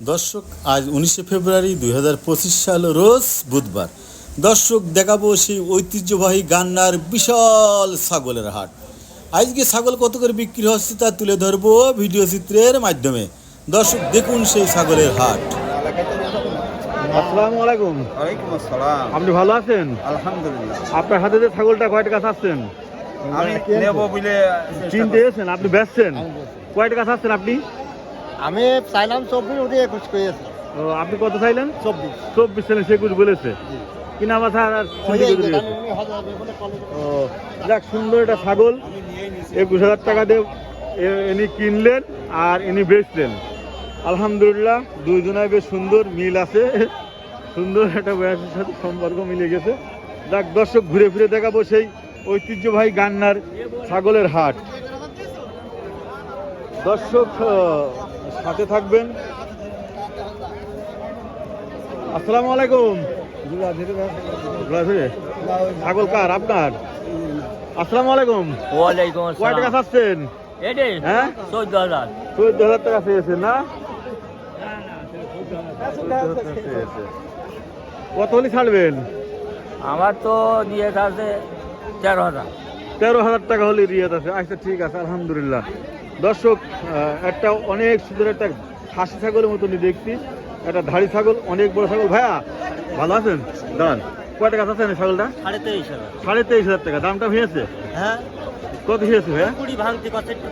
দর্শক আজ উনিশে ফেব্রুয়ারি দুই সাল রোজ বুধবার। দর্শক দেখাবো সেই ঐতিহ্যবাহী গান্নার বিশাল ছাগলের হাট। আজকে ছাগল কত করে বিক্রি হচ্ছে তা তুলে ধরবো ভিডিও চিত্রের মাধ্যমে। দর্শক দেখুন সেই ছাগলের হাট। আসসালামু আলাইকুম। ওয়ালাইকুম আসসালাম। আপনি ভালো আছেন? আলহামদুলিল্লাহ। আপনার হাতে যে ছাগলটা কয় টাকা চাচ্ছেন আমি নেব বলে চিনতে এসেছেন আপনি বেচছেন? কয় টাকা চাচ্ছেন আপনি? আমি চাইলাম চব্বিশ ওদের একুশ করেছে ও, আপনি কত চাইলেন? চব্বিশ। চব্বিশ ছিলেন সে কুছ বলেছে। কিনা মাথা আর ও যাক সুন্দর একটা ছাগল। একুশ হাজার টাকা দিয়ে ইনি কিনলেন আর ইনি বেচলেন। আলহামদুলিল্লাহ দুইজনায় বেশ সুন্দর মিল আছে। সুন্দর একটা বয়সের সাথে সম্পর্ক মিলে গেছে। যাক দর্শক ঘুরে ফিরে দেখাবো সেই ঐতিহ্যবাহী গান্নার ছাগলের হাট। দর্শক সাথে থাকবেন। আসসালামু আলাইকুম। ছাগল কার? আপনার? আসসালামু আলাইকুম। ওয়ালাইকুম কয় টাকা চাচ্ছেন? হ্যাঁ? চোদ্দ হাজার। চোদ্দ হাজার টাকা চেয়েছেন না। কত হলে ছাড়বেন? আমার তো দিয়ে আছে তেরো হাজার। তেরো হাজার টাকা হলে রিয়াদ আছে। আচ্ছা ঠিক আছে আলহামদুলিল্লাহ। দর্শক একটা অনেক সুন্দর একটা খাসি ছাগলের মতনই দেখছি। একটা ধাড়ি ছাগল অনেক বড় ছাগল। ভাইয়া ভালো আছেন? দান কয় টাকা আছেন ছাগলটা? সাড়ে তেইশ হাজার। সাড়ে তেইশ হাজার টাকা দামটা হয়েছে? হ্যাঁ। কত হয়েছে ভাইয়া?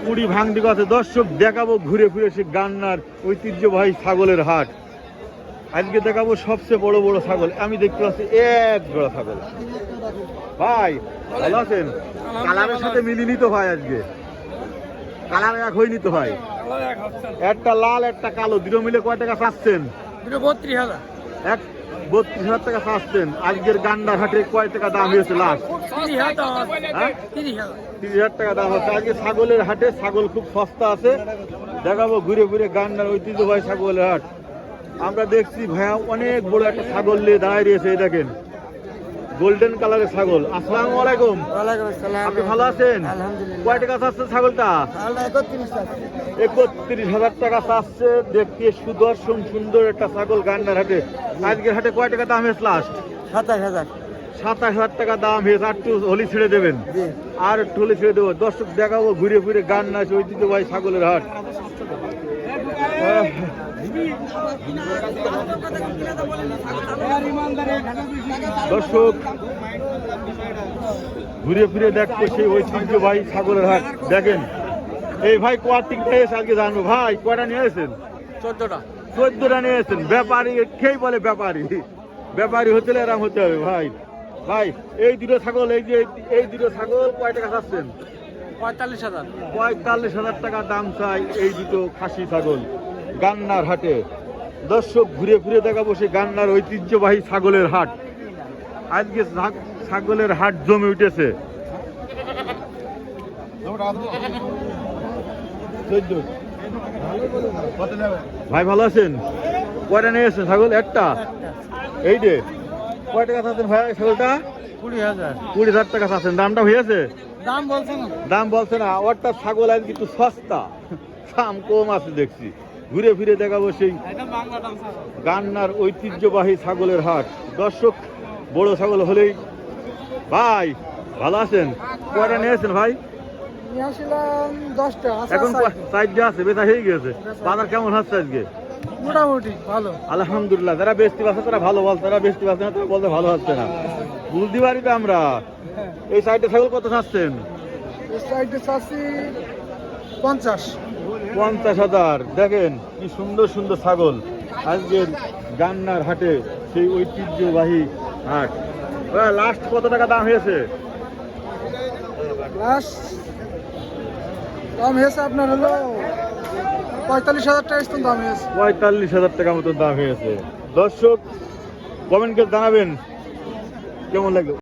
কুড়ি ভাঙতি কথা দর্শক দেখাবো ঘুরে ফিরে সে গান্নার ঐতিহ্যবাহী ছাগলের হাট। আজকে দেখাবো সবচেয়ে বড় বড় ছাগল। আমি দেখতে পাচ্ছি এক জোড়া ছাগল। ভাই ভালো আছেন? কালারের সাথে মিলিনি তো ভাই আজকে। কালার এক হয়নি তো ভাই একটা লাল একটা কালো দুটো মিলে কয় টাকা চাচ্ছেন? বত্রিশ হাজার। এক বত্রিশ হাজার টাকা চাচ্ছেন। আজকের গান্ডার হাটে কয় টাকা দাম হয়েছে লাস্ট তিরিশ হাজার হ্যাঁ? তিরিশ হাজার টাকা দাম হচ্ছে। আজকে ছাগলের হাটে ছাগল খুব সস্তা আছে। দেখাবো ঘুরে ঘুরে গান্ডার ঐতিহ্যবাহী ছাগলের হাট। আমরা দেখছি ভাইয়া অনেক বড় একটা ছাগল নিয়ে দাঁড়িয়ে রয়েছে এই দেখেন। গোল্ডেন কালারের ছাগল। আসসালামু আলাইকুম। ওয়ালাইকুম আসসালাম। আপনি ভালো আছেন? আলহামদুলিল্লাহ। কয় টাকা চাচ্ছে ছাগলটা? একত্রিশ হাজার টাকা চাচ্ছে। দেখতে সুদর্শন সুন্দর একটা ছাগল গান্ডার হাটে। আজকের হাটে কয় টাকা দাম হয়েছে লাস্ট সাতাশ হাজার। সাতাশ হাজার টাকা দাম হয়েছে। আর একটু হলি ছেড়ে দেবেন। আর একটু হলে ছেড়ে দেবো। দর্শক দেখাবো ঘুরে ঘুরে গান নাচ ঐতিহ্যবাহী ছাগলের হাট। দর্শক ঘুরে ফিরে দেখতে সেই ঐতিহ্যবাহী ছাগলের হাট। দেখেন এই ভাই কোয়ার্টিং এসে আজকে জানব। ভাই কয়টা নিয়ে এসেছেন? চোদ্দটা। চোদ্দটা নিয়ে এসেছেন। ব্যাপারী খেয়ে বলে ব্যাপারী? ব্যাপারী হতে হলে এরম হতে হবে ভাই। ভাই এই দুটো ছাগল এই যে এই দুটো ছাগল কয় টাকা চাচ্ছেন? পঁয়তাল্লিশ হাজার। পঁয়তাল্লিশ হাজার টাকা দাম চাই এই দুটো খাসি ছাগল। গান্নার হাটে। দর্শক ঘুরে ফিরে দেখাবো সেই গান্নার ঐতিহ্যবাহী ছাগলের হাট। আজকে ছাগলের হাট জমে উঠেছে। ভাই ভালো আছেন? কয়টা নিয়ে এসেছেন ছাগল? একটা? এই যে। কয় টাকা চাচ্ছেন ভাই ছাগলটা? কুড়ি হাজার। কুড়ি হাজার টাকা চাচ্ছেন দামটা হয়েছে? দাম বলছে না। দাম বলছে না। ওরটা ছাগল আজকে একটু সস্তা। দাম কম আছে দেখছি। ঘুরে ফিরে দেখাবো সেই গান্নার ঐতিহ্যবাহী ছাগলের হাট। দর্শক বড় ছাগল হলেই ভাই ভালো আছেন? কয়টা নিয়েছেন ভাই? নিয়ে আসলাম দশটা এখন সাইড আছে বেচা হয়ে গেছে বাজার কেমন হচ্ছে আজকে? মোটামুটি ভালো। আলহামদুলিল্লাহ যারা বেচতে পারছে তারা ভালো বলছে যারা বেচতে পারছে না তারা বলতে ভালো হচ্ছে না। বুঝতে পারি তো আমরা এই সাইডে ছাগল কত চাচ্ছেন সাইডে চাচ্ছি পঞ্চাশ। পঞ্চাশ হাজার। দেখেন কি সুন্দর সুন্দর ছাগল। আজকের গান্নার হাটে সেই ঐতিহ্যবাহী হাট। লাস্ট কত টাকা দাম হয়েছে? লাস্ট দাম হয়েছে আপনার হলো পঁয়তাল্লিশ হাজার টাকা দাম হয়েছে। পঁয়তাল্লিশ হাজার টাকা মতো দাম হয়েছে। দর্শক কমেন্ট করে জানাবেন। কেমন লাগল?